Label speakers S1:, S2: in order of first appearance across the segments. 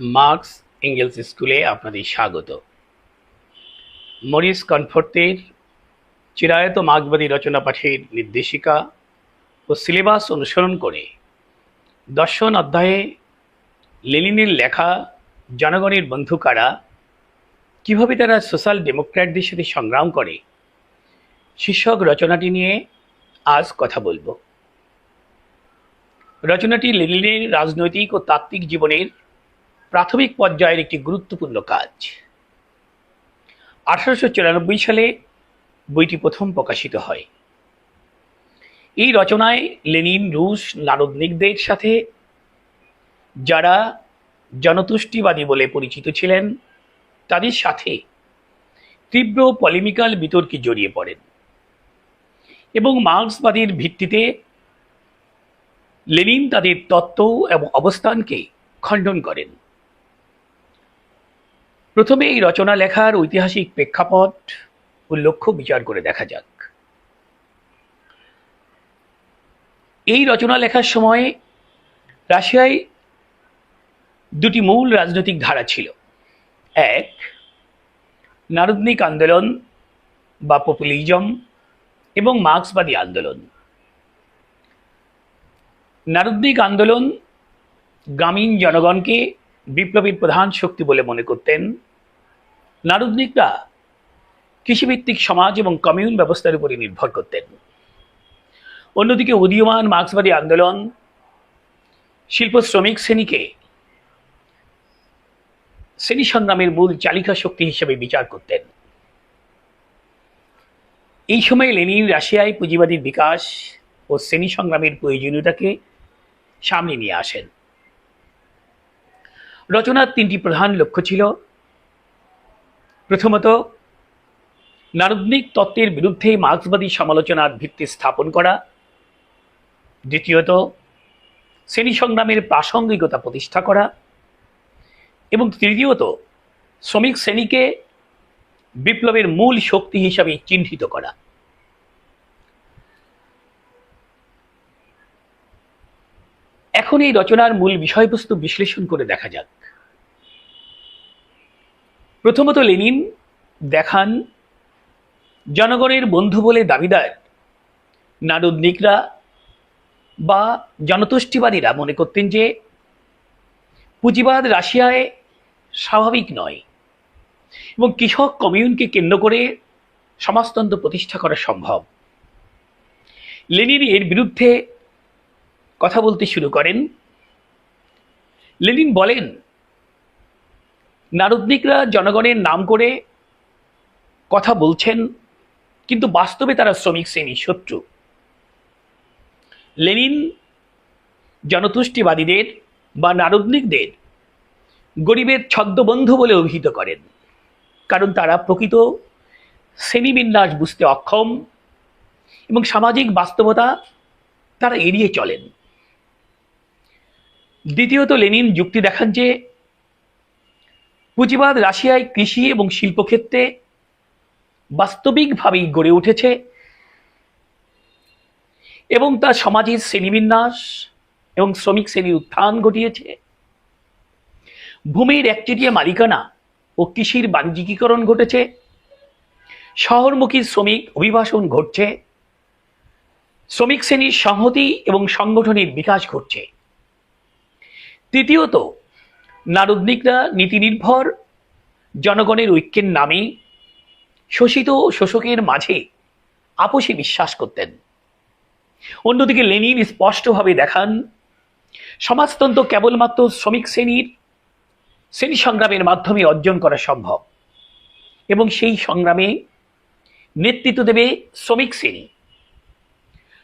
S1: Marks angles স্কুলে আপনাদের স্বাগত। মরিস কনফর্তের চিরায়ত মার্ক্সবাদী রচনা পাঠের নির্দেশিকা ও সিলেবাস অনুসরণ করে দর্শন অধ্যায়ে লেনিনের লেখা জনগণের বন্ধু কারা কীভাবে তারা সোশ্যাল ডেমোক্র্যাটদের সাথে সংগ্রাম করে, শীর্ষক রচনাটি নিয়ে আজ কথা বলব। রচনাটি লেনিনের রাজনৈতিক ও তাত্ত্বিক জীবনের প্রাথমিক পর্যায়ের একটি গুরুত্বপূর্ণ কাজ। আঠারোশো চুরানব্বই সালে বইটি প্রথম প্রকাশিত হয়। এই রচনায় লেনিন, রুশ, নারদনিকদের সাথে যারা জনতুষ্টিবাদী বলে পরিচিত ছিলেন, তাদের সাথে তীব্র পলিমিক্যাল বিতর্কে জড়িয়ে পড়েন এবং মার্ক্সবাদীর ভিত্তিতে লেনিন তাদের তত্ত্ব এবং অবস্থানকে খণ্ডন করেন। প্রথমে এই রচনা লেখার ঐতিহাসিক প্রেক্ষাপট ও লক্ষ্য বিচার করে দেখা যাক। এই রচনা লেখার সময় রাশিয়ায় দুটি মূল রাজনৈতিক ধারা ছিল। এক, নারদনিক আন্দোলন বা পপুলিজম এবং মার্ক্সবাদী আন্দোলন। নারদনিক আন্দোলন গ্রামীণ জনগণকে বিপ্লবীর প্রধান শক্তি বলে মনে করতেন নারদনিকরা কৃষিভিত্তিক সমাজ এবং কমিউন ব্যবস্থার উপরে নির্ভর করতেন। অন্যদিকে উদীয়মান মার্ক্সবাদী আন্দোলন শিল্প শ্রমিক শ্রেণীকে শ্রেণি সংগ্রামের মূল চালিকা শক্তি হিসেবে বিচার করতেন। এই সময় লেনিন রাশিয়ায় পুঁজিবাদীর বিকাশ ও শ্রেণি সংগ্রামের প্রয়োজনীয়তাকে সামনে নিয়ে আসেন। রচনার তিনটি প্রধান লক্ষ্য ছিল। প্রথমত, নারদনিক তত্ত্বের বিরুদ্ধে মার্ক্সবাদী সমালোচনার ভিত্তি স্থাপন করা। দ্বিতীয়ত, শ্রেণি সংগ্রামের প্রাসঙ্গিকতা প্রতিষ্ঠা করা। এবং তৃতীয়ত, শ্রমিক শ্রেণীকে বিপ্লবের মূল শক্তি হিসাবে চিহ্নিত করা। এখন এই রচনার মূল বিষয়বস্তু বিশ্লেষণ করে দেখা যাক। প্রথমত লেনিন দেখান, জনগণের বন্ধু বলে দাবিদার নারদনিকরা বা জনতুষ্টিবাদীরা মনে করতেন যে পুঁজিবাদ রাশিয়ায় স্বাভাবিক নয় এবং কৃষক কমিউনকে কেন্দ্র করে সমাজতন্ত্র প্রতিষ্ঠা করা সম্ভব। লেনিন এর বিরুদ্ধে কথা বলতে শুরু করেন। লেনিন বলেন নারদনিকরা জনগণের নাম করে কথা বলছেন, কিন্তু বাস্তবে তারা শ্রমিক শ্রেণি, শত্রু। লেনিন জনতুষ্টিবাদীদের বা নারদনিকদের গরিবের ছদ্মবন্ধু বলে অভিহিত করেন, কারণ তারা প্রকৃত শ্রেণীবিন্যাস বুঝতে অক্ষম এবং সামাজিক বাস্তবতা তারা এড়িয়ে চলেন। দ্বিতীয়ত লেনিন যুক্তি দেখান যে পুঁজিবাদ রাশিয়ায় কৃষি এবং শিল্পক্ষেত্রে বাস্তবিকভাবেই গড়ে উঠেছে এবং তা সমাজের শ্রেণীবিন্যাস এবং শ্রমিক শ্রেণির উত্থান ঘটিয়েছে। ভূমির একচেটিয়া মালিকানা ও কৃষির বাণিজ্যিকীকরণ ঘটেছে। শহরমুখী শ্রমিক অভিবাসন ঘটছে। শ্রমিক শ্রেণির সংহতি এবং সংগঠনের বিকাশ ঘটছে। তৃতীয়ত নারদনিকরা নীতিনির্ভর, জনগণের ঐক্যের নামে শোষিত ও শোষকের মাঝে আপোষে বিশ্বাস করতেন। অন্যদিকে লেনিন স্পষ্টভাবে দেখান, সমাজতন্ত্র কেবলমাত্র শ্রমিক শ্রেণির, শ্রেণি সংগ্রামের মাধ্যমে অর্জন করা সম্ভব এবং সেই সংগ্রামে নেতৃত্ব দেবে শ্রমিক শ্রেণি।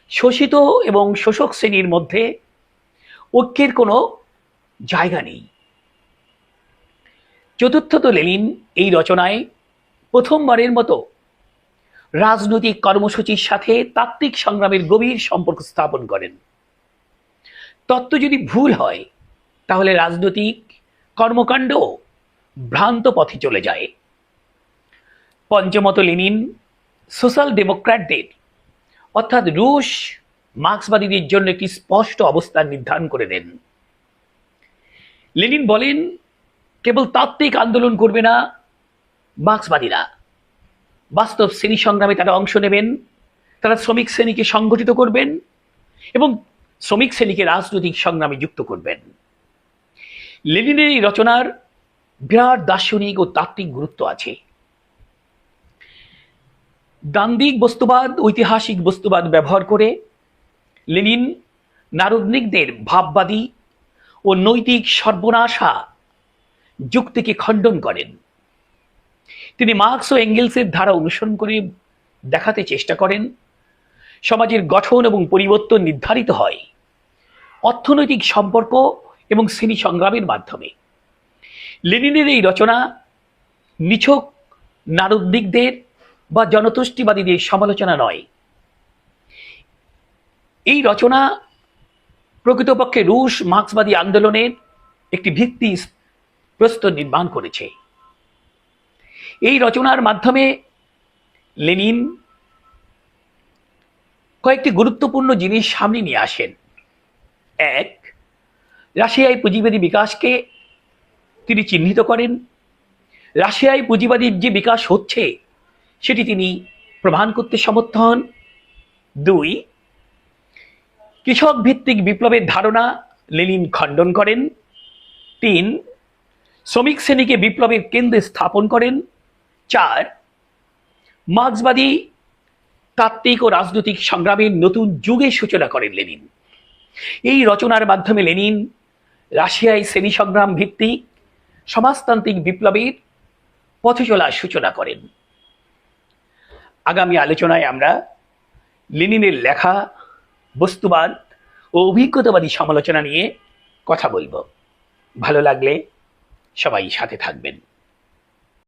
S1: শোষিত এবং শোষক শ্রেণির মধ্যে ঐক্যের কোনো জায়গা নেই। চতুর্থত লেনিন এই রচনায় প্রথমবারের মতো রাজনৈতিক কর্মসূচির সাথে তাত্ত্বিক সংগ্রামের গভীর সম্পর্ক স্থাপন করেন। তত্ত্ব যদি ভুল হয়, তাহলে রাজনৈতিক কর্মকাণ্ড ভ্রান্ত পথে চলে যায়। পঞ্চমত লেনিন সোশ্যাল ডেমোক্র্যাটদের, অর্থাৎ রুশ মার্ক্সবাদীদের জন্য একটি স্পষ্ট অবস্থান নির্ধারণ করে দেন। লেনিন বলেন কেবল তাত্ত্বিক আন্দোলন করবে না। মার্ক্সবাদীরা বাস্তব শ্রেণি সংগ্রামে তারা অংশ নেবেন, তারা শ্রমিক শ্রেণীকে সংগঠিত করবেন এবং শ্রমিক শ্রেণীকে রাজনৈতিক সংগ্রামে যুক্ত করবেন। লেনিনের এই রচনার বিরাট দার্শনিক ও তাত্ত্বিক গুরুত্ব আছে। দান্দিক বস্তুবাদ, ঐতিহাসিক বস্তুবাদ ব্যবহার করে লেনিন নারদনিকদের ভাববাদী ও নৈতিক সর্বনাশা যুক্তিকে খণ্ডন করেন। তিনি মার্কস ও এঙ্গেলসের ধারা অনুসরণ করে দেখাতে চেষ্টা করেন। সমাজের গঠন এবং পরিবর্তন নির্ধারিত হয়। অর্থনৈতিক সম্পর্ক এবং শ্রেণি সংগ্রামের মাধ্যমে। লেনিনের এই রচনা নিছক নারদিকদের বা জনতুষ্টিবাদীদের সমালোচনা নয়। এই রচনা প্রকৃতপক্ষে রুশ মার্ক্সবাদী আন্দোলনের একটি ভিত্তি প্রস্তর নির্মাণ করেছে। এই রচনার মাধ্যমে লেনিন কয়েকটি গুরুত্বপূর্ণ জিনিস সামনে নিয়ে আসেন। এক, রাশিয়ায় পুঁজিবাদী বিকাশকে তিনি চিহ্নিত করেন। রাশিয়ায় পুঁজিবাদীর যে বিকাশ হচ্ছে, সেটি তিনি প্রমাণ করতে সমর্থ হন। দুই কৃষক ভিত্তিক বিপ্লবের ধারণা লেনিন খণ্ডন করেন। তিন শ্রমিক শ্রেণীকে বিপ্লবের কেন্দ্রে স্থাপন করেন। চার, মার্ক্সবাদী তাত্ত্বিক ও রাজনৈতিক সংগ্রামের নতুন যুগের সূচনা করেন লেনিন। এই রচনার মাধ্যমে লেনিন রাশিয়ায় শ্রেণি সংগ্রাম ভিত্তিক, সমাজতান্ত্রিক বিপ্লবের পথে চলার সূচনা করেন। আগামী আলোচনায় আমরা লেনিনের লেখা, বস্তুবাদ ও অভিজ্ঞতাবাদী সমালোচনা নিয়ে কথা বলব। ভালো লাগলে সবাই সাথে থাকবেন।